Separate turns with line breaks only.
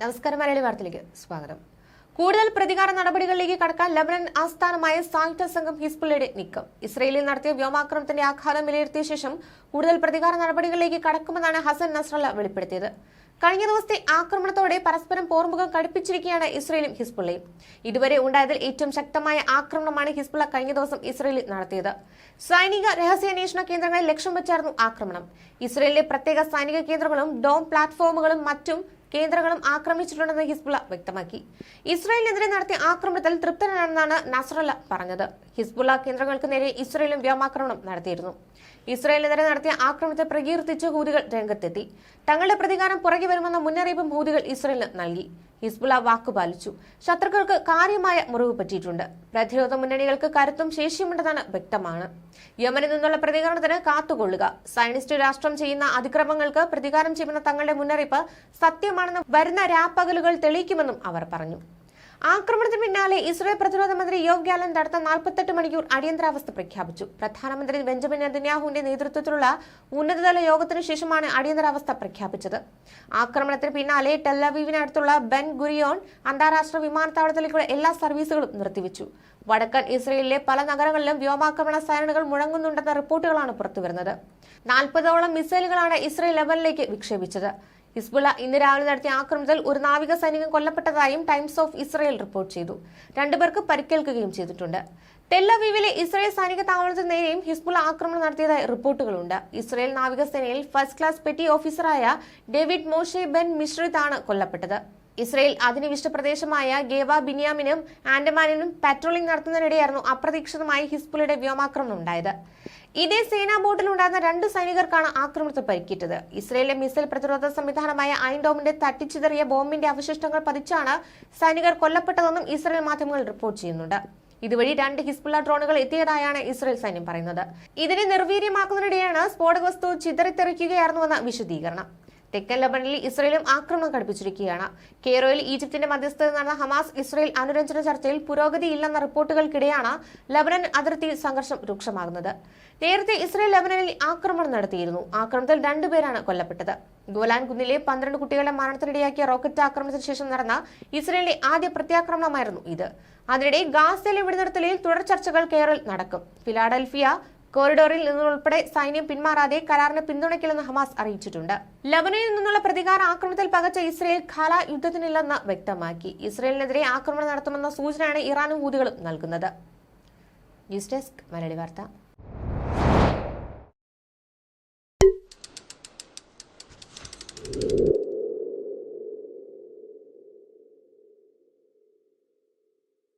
നമസ്കാരം മലയാളി വാർത്തയിലേക്ക് സ്വാഗതം. കൂടുതൽ പ്രതികാര നടപടികളിലേക്ക് കടക്കാൻ ലബനൻ ആസ്ഥാനമായ സായുധ സംഘം ഹിസ്ബുള്ളയുടെ നീക്കം. ഇസ്രയേലിൽ നടത്തിയ വ്യോമാക്രമണത്തിന്റെ ആഘാതം വിലയിരുത്തിയ ശേഷം കൂടുതൽ പ്രതികാര നടപടികളിലേക്ക് കടക്കുമെന്നാണ് ഹസൻ നസ്രല്ല വെളിപ്പെടുത്തിയത്. കഴിഞ്ഞ ദിവസത്തെ ആക്രമണത്തോടെ പരസ്പരം പോർമുഖം കടുപ്പിച്ചിരിക്കുകയാണ് ഇസ്രയേലും ഹിസ്ബുള്ളയും. ഇതുവരെ ഉണ്ടായതിൽ ഏറ്റവും ശക്തമായ ആക്രമണമാണ് ഹിസ്ബുള്ള കഴിഞ്ഞ ദിവസം ഇസ്രയേലിൽ നടത്തിയത്. സൈനിക രഹസ്യാന്വേഷണ കേന്ദ്രങ്ങളെ ലക്ഷ്യം വെച്ചായിരുന്നു ആക്രമണം. ഇസ്രയേലിലെ പ്രത്യേക സൈനിക കേന്ദ്രങ്ങളും ഡോം പ്ലാറ്റ്ഫോമുകളും മറ്റും കേന്ദ്രങ്ങളും ആക്രമിച്ചിട്ടുണ്ടെന്ന് ഹിസ്ബുള്ള വ്യക്തമാക്കി. ഇസ്രായേലിനെതിരെ നടത്തിയ ആക്രമണത്തിൽ തൃപ്തനാണെന്നാണ് നസ്രല്ല പറഞ്ഞത്. ഹിസ്ബുള്ള കേന്ദ്രങ്ങൾക്ക് നേരെ ഇസ്രായേലും വ്യോമാക്രമണം നടത്തിയിരുന്നു. ഇസ്രായേലിനെതിരെ നടത്തിയ ആക്രമണത്തെ പ്രകീർത്തിച്ച് ഹൂതികൾ രംഗത്തെത്തി. തങ്ങളുടെ പ്രതികാരം പുറകെ വരുമെന്ന മുന്നറിയിപ്പും ഹൂതികൾ ഇസ്രായേലിന് നൽകി. ഹിസ്ബുള്ള വാക്കുപാലിച്ചു ശത്രുക്കൾക്ക് കാര്യമായ മുറിവ് പറ്റിയിട്ടുണ്ട്. പ്രതിരോധ മുന്നണികൾക്ക് കരുത്തും ശേഷിയുമുണ്ടെന്നാണ് വ്യക്തമാണ്. യമനിൽ നിന്നുള്ള പ്രതികരണത്തിന് കാത്തുകൊള്ളുക. സയനിസ്റ്റ് രാഷ്ട്രം ചെയ്യുന്ന അതിക്രമങ്ങൾക്ക് പ്രതികാരം ചെയ്യുന്ന തങ്ങളുടെ മുന്നറിയിപ്പ് സത്യമാണെന്ന് വരുന്ന രാപ്പകലുകൾ തെളിയിക്കുമെന്നും അവർ പറഞ്ഞു. ആക്രമണത്തിന് പിന്നാലെ ഇസ്രായേൽ പ്രതിരോധ മന്ത്രി യോവ് ഗ്യാലൻ നടത്ത നാൽപ്പത്തെട്ട് മണിക്കൂർ അടിയന്തരാവസ്ഥ പ്രഖ്യാപിച്ചു. പ്രധാനമന്ത്രി ബെഞ്ചമിൻ നെതന്യാഹുവിന്റെ നേതൃത്വത്തിലുള്ള ഉന്നതതല യോഗത്തിനു ശേഷമാണ് അടിയന്തരാവസ്ഥ പ്രഖ്യാപിച്ചത്. ആക്രമണത്തിന് പിന്നാലെ ടെല്ലവീവിനടുത്തുള്ള ബെൻ ഗുരിയോൺ അന്താരാഷ്ട്ര വിമാനത്താവളത്തിലേക്കുള്ള എല്ലാ സർവീസുകളും നിർത്തിവെച്ചു. വടക്കൻ ഇസ്രയേലിലെ പല നഗരങ്ങളിലും വ്യോമാക്രമണ സൈറണുകൾ മുഴങ്ങുന്നുണ്ടെന്ന റിപ്പോർട്ടുകളാണ് പുറത്തുവരുന്നത്. നാൽപ്പതോളം മിസൈലുകളാണ് ഇസ്രയേൽ ലെവലിലേക്ക് വിക്ഷേപിച്ചത്. ഹിസ്ബുള്ള ഇന്ന് രാവിലെ നടത്തിയ ആക്രമണത്തിൽ ഒരു നാവിക സൈനികൻ കൊല്ലപ്പെട്ടതായും ടൈംസ് ഓഫ് ഇസ്രയേൽ റിപ്പോർട്ട് ചെയ്തു. രണ്ടുപേർക്ക് പരിക്കേൽക്കുകയും ചെയ്തിട്ടുണ്ട്. ടെല്ലവീവിലെ ഇസ്രയേൽ സൈനിക താവളത്തിന് നേരെയും ഹിസ്ബുള്ള ആക്രമണം നടത്തിയതായി റിപ്പോർട്ടുകളുണ്ട്. ഇസ്രയേൽ നാവികസേനയിൽ ഫസ്റ്റ് ക്ലാസ് പെറ്റി ഓഫീസറായ ഡേവിഡ് മോഷെ ബെൻ മിശ്രിത് ആണ് കൊല്ലപ്പെട്ടത്. ഇസ്രയേൽ അധിനിവിഷ്ട പ്രദേശമായ ഗേവ ബിനിയാമിനും ആൻഡമാനിനും പാട്രോളിംഗ് നടത്തുന്നതിനിടെയായിരുന്നു അപ്രതീക്ഷിതമായി ഹിസ്ബുള്ളയുടെ വ്യോമാക്രമണം ഉണ്ടായത്. ഇതേ സേനാ ബോട്ടിലുണ്ടായിരുന്ന രണ്ട് സൈനികർക്കാണ് ആക്രമണത്തിൽ പരിക്കേറ്റത്. ഇസ്രയേലിലെ മിസൈൽ പ്രതിരോധ സംവിധാനമായ ഐൻഡോമിന്റെ തട്ടിച്ചിതറിയ ബോംബിന്റെ അവശിഷ്ടങ്ങൾ പതിച്ചാണ് സൈനികർ കൊല്ലപ്പെട്ടതെന്നും ഇസ്രയേൽ മാധ്യമങ്ങൾ റിപ്പോർട്ട് ചെയ്യുന്നുണ്ട്. ഇതുവഴി രണ്ട് ഹിസ്ബുള്ള ഡ്രോണുകൾ എത്തിയതായാണ് ഇസ്രയേൽ സൈന്യം പറയുന്നത്. ഇതിനെ നിർവീര്യമാക്കുന്നതിനിടെയാണ് സ്ഫോടക വസ്തു ചിതറിത്തെറിക്കുകയായിരുന്നുവെന്ന വിശദീകരണം. തെക്കൻ ലബനനിൽ ഇസ്രയേലും ആക്രമണം കടുപ്പിച്ചിരിക്കുകയാണ് കെയ്റോയിൽ ഈജിപ്തിന്റെ മധ്യസ്ഥത നടന്ന ഹമാസ് ഇസ്രയേൽ അനുരഞ്ജന ചർച്ചയിൽ പുരോഗതിയില്ലെന്ന റിപ്പോർട്ടുകൾക്കിടെയാണ് ലബനൻ അതിർത്തി സംഘർഷം രൂക്ഷമാകുന്നത്. നേരത്തെ ഇസ്രയേൽ ലബനനിൽ ആക്രമണം നടത്തിയിരുന്നു. ആക്രമണത്തിൽ രണ്ടുപേരാണ് കൊല്ലപ്പെട്ടത്. ഗോലാൻ കുന്നിലെ പന്ത്രണ്ട് കുട്ടികളുടെ മരണത്തിനിടയാക്കിയ റോക്കറ്റ് ആക്രമണത്തിന് ശേഷം നടന്ന ഇസ്രയേലിന്റെ ആദ്യ പ്രത്യാക്രമണമായിരുന്നു ഇത്. അതിനിടെ ഗാസയിലെ വെടിനിർത്തലിൽ തുടർ ചർച്ചകൾ കേരൾ നടക്കും. ഫിലാഡൽഫിയ കോറിഡോറിൽ നിന്നുൾപ്പെടെ സൈന്യം പിന്മാറാതെ കരാറിന് പിന്തുണയ്ക്കില്ലെന്ന് ഹമാസ് അറിയിച്ചിട്ടുണ്ട്. ലബനനിൽ നിന്നുള്ള പ്രതികാര ആക്രമണത്തിൽ പകച്ച ഇസ്രയേൽ ഖാല യുദ്ധത്തിനില്ലെന്ന് വ്യക്തമാക്കി. ഇസ്രയേലിനെതിരെ ആക്രമണം നടത്തുമെന്ന സൂചനയാണ് ഇറാനും ഹൂതികളും നൽകുന്നത്. ന്യൂസ് ഡെസ്ക് മലയാളി വാർത്ത.